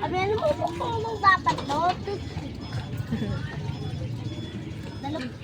Ano mo kung dapat no? Toothpick.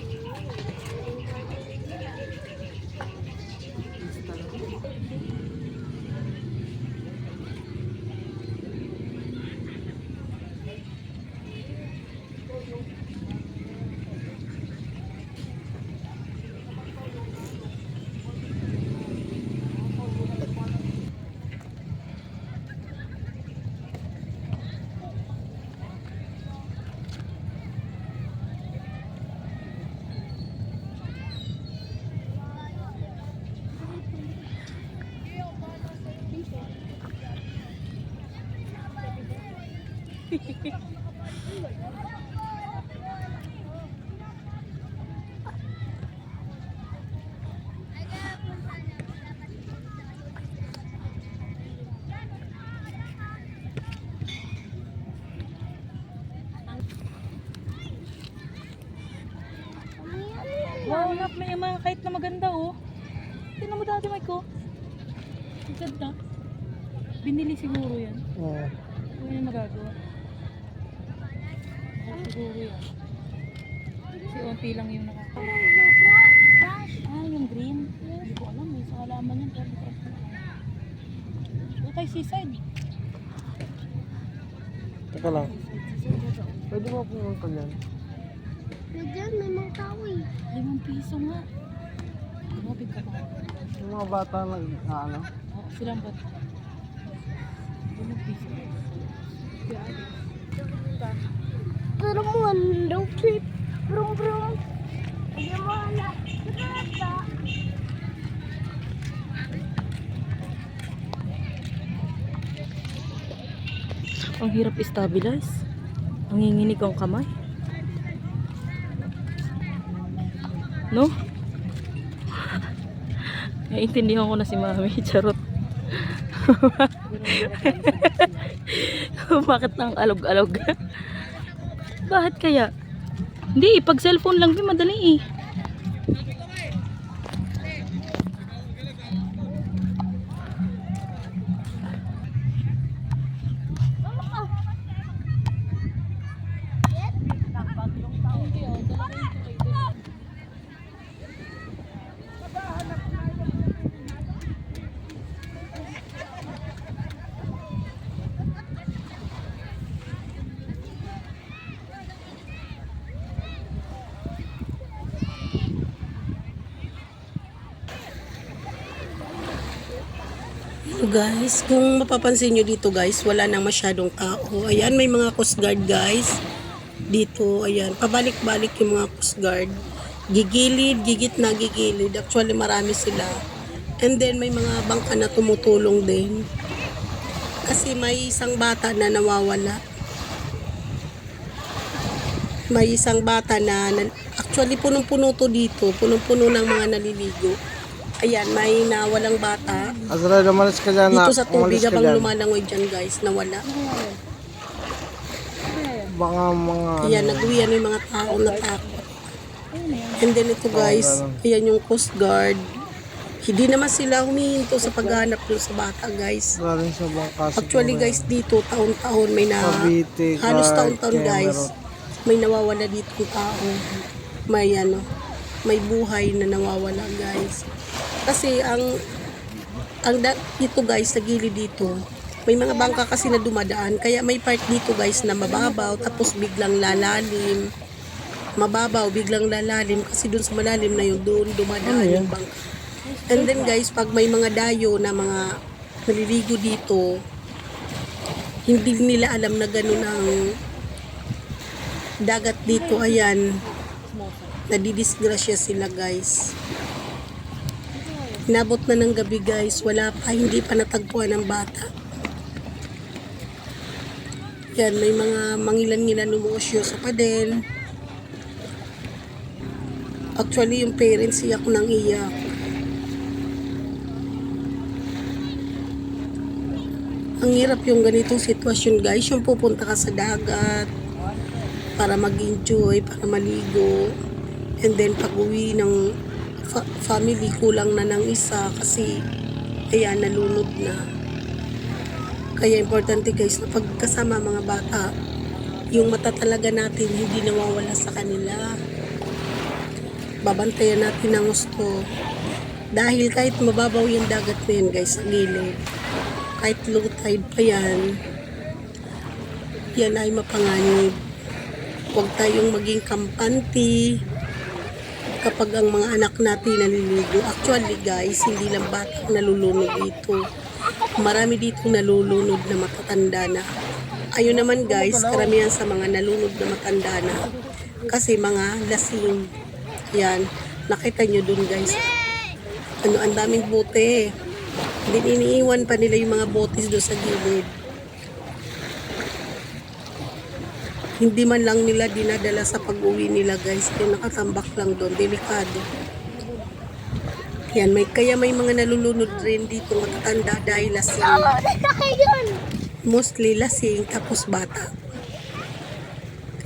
Wow, nak, may mga kahit na maganda oh. Tingnan mo dati, Mike ko. Ang ganda. Binili siguro yan. Oo. Ano yung magagawa? Siguro yan. Kasi unti lang yung nakaka... Ah, yung green. Hindi ko alam. May sa halaman yan. Alam. Ito tayo seaside. Teka lang. Pwede mo pumunta dyan. Pwede may mga tao eh. Limang piso nga. Grabe ka ba? Yung mga bata na, na ano. Oo, silang ba't? Limang piso. Pero mo road trip. Brum brum. Hindi mo na. Bata. Ang hirap stabilize. Ang nginginig ang kamay. No? Naiintindihan ko na si Mami. Charot. Bakit nang alog-alog? Bakit kaya? Hindi, pag cellphone lang, madali eh. Guys, kung mapapansin nyo dito guys, wala nang masyadong tao. Ayan, may mga coast guard guys. Dito, ayan, pabalik-balik yung mga coast guard. Gigilid, gigit na gigilid. Actually, marami sila. And then, may mga bangka na tumutulong din. Kasi may isang bata na nawawala. May isang bata na actually punong-puno to dito. Punong-puno ng mga naliligo. Ayan, may nawalang bata. Azrael, umalis ka dyan. Dito na. sa tubig habang lumalangoy dyan guys, nawala. Baka mga... Ayan, nag-uwian yung mga tao na takot. And then ito guys, ayan yung Coast Guard. Hindi naman sila humihinto sa paghanap dun sa bata guys. Actually guys, dito taon-taon may na... Halos taon-taon guys, may nawawala dito tao. May ano, may buhay na nawawala guys. Kasi ang ang dito guys, sa gilid dito, may mga bangka kasi na dumadaan. Kaya may part dito guys na mababaw, tapos biglang lalalim. Mababaw, biglang lalalim. Kasi dun sa malalim na yun, doon dumadaan yung bangka. And then guys, pag may mga dayo na mga naliligo dito, hindi nila alam na ganun ang dagat dito. Ayan, nadidisgrasya sila guys. Inabot na ng gabi guys, wala pa, hindi pa natagpuan ng bata. Yan, may mga mangilan-ngilan numosyo sa paden. Actually, yung parents iyak nang iyak. Ang hirap yung ganitong sitwasyon guys, yung pupunta ka sa dagat para mag-enjoy, para maligo. And then pag uwi ng family, kulang na ng isa kasi ayan, nalunod na. Kaya importante guys na pagkasama mga bata, yung mata talaga natin hindi nawawala sa kanila. Babantayan natin ang gusto. Dahil kahit mababaw yung dagat na yan guys sa gilid, kahit low tide pa yan, yan ay mapanganib. Huwag tayong maging kampante kapag ang mga anak natin naliligo. Actually guys, hindi lang bata nalulunod dito. Marami dito nalulunod na matatanda na. Ayun naman guys, karamihan sa mga nalunod na matanda na. Kasi mga lasing. Yan, nakita nyo dun guys. Ano, ang daming bote. Hindi iniiwan pa nila yung mga botes doon sa gilid. Hindi man lang nila dinadala sa pag-uwi nila guys. Yung nakatambak lang doon. Delikado. Yan, may, kaya may mga nalulunod rin dito matatanda dahil lasing. Mostly lasing tapos bata.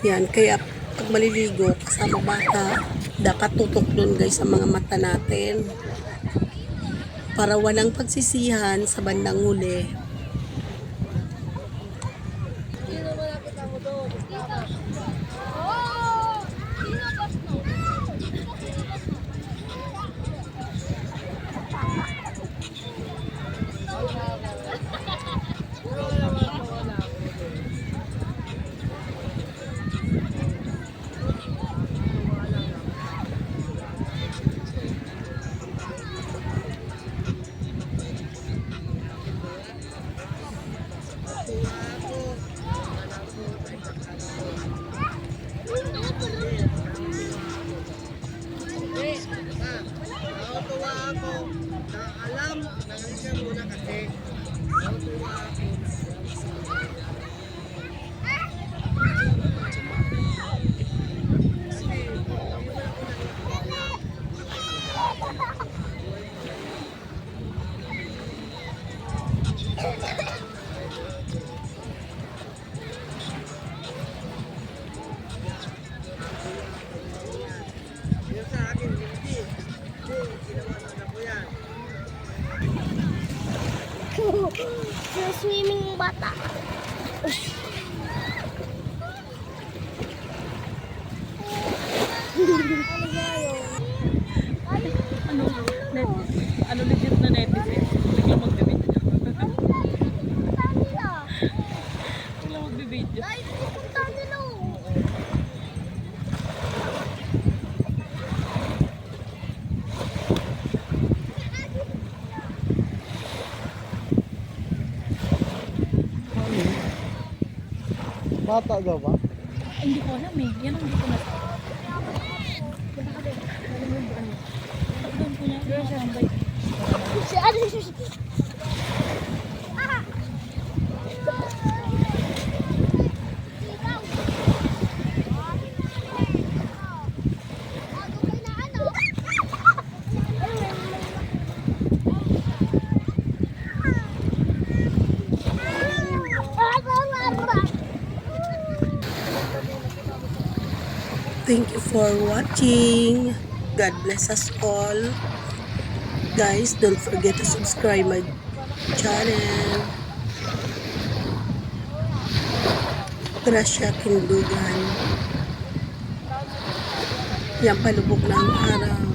Yan, kaya pag maliligo kasama bata, dapat tutok doon guys sa mga mata natin. Para walang pagsisihan sa bandang huli. natutuwa ako na alam na nangyayari muna kasi natutuwa ako. na Sa swimming bata. Ano, net, ano legit na netizen? Biglang magbibideo. Punta nila. Biglang magbibideo. Bata daw ba? Ay, hindi ko alam eh. Yan ang hindi ko na. Si ano si for watching. God bless us all. Guys, don't forget to subscribe my channel. Gracia Kindugan. Yan palubog ng araw.